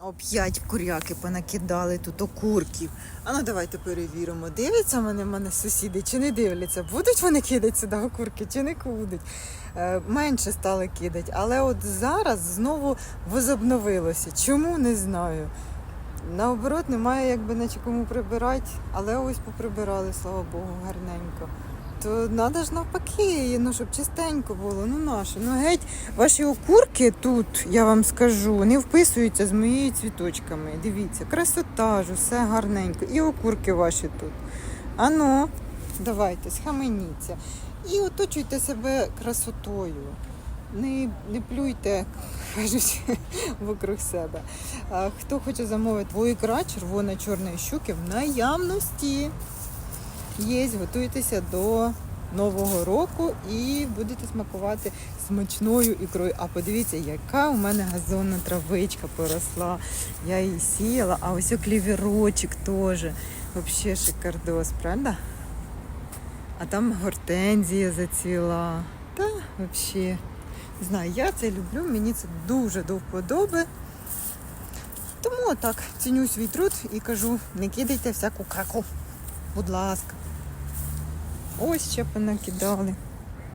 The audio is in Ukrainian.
Оп'ять куряки понакидали тут окурків. А ну давайте перевіримо. Дивляться мене мене сусіди чи не дивляться? Будуть вони кидати сюди окурки чи не будуть? Е, менше стали кидати. Але от зараз знову возобновилося. Чому не знаю. Наоборот, немає якби наче кому прибирати, але ось поприбирали, слава Богу, гарненько. То треба ж навпаки, ну щоб чистенько було. Ну наше. Ну геть ваші окурки тут, я вам скажу, не вписуються з моїми цвіточками. Дивіться, красота ж, все гарненько. І окурки ваші тут. Ану, давайте, схаменіться. І оточуйте себе красотою. Не, не плюйте, кажуть, вокруг себе. Хто хоче замовити твою ікра червона-чорної щуки в наявності є, готуйтеся до Нового року і будете смакувати смачною ікрою. А подивіться, яка у мене газонна травичка поросла. Я її сіяла, а ось клівірочок теж. Взагалі шикардос, правда? А там гортензія зацвіла. Та взагалі. Не знаю, я це люблю, мені це дуже до вподоби. Тому так ціню свій труд і кажу, не кидайте всяку каку. Будь ласка. Ось ще понакидали.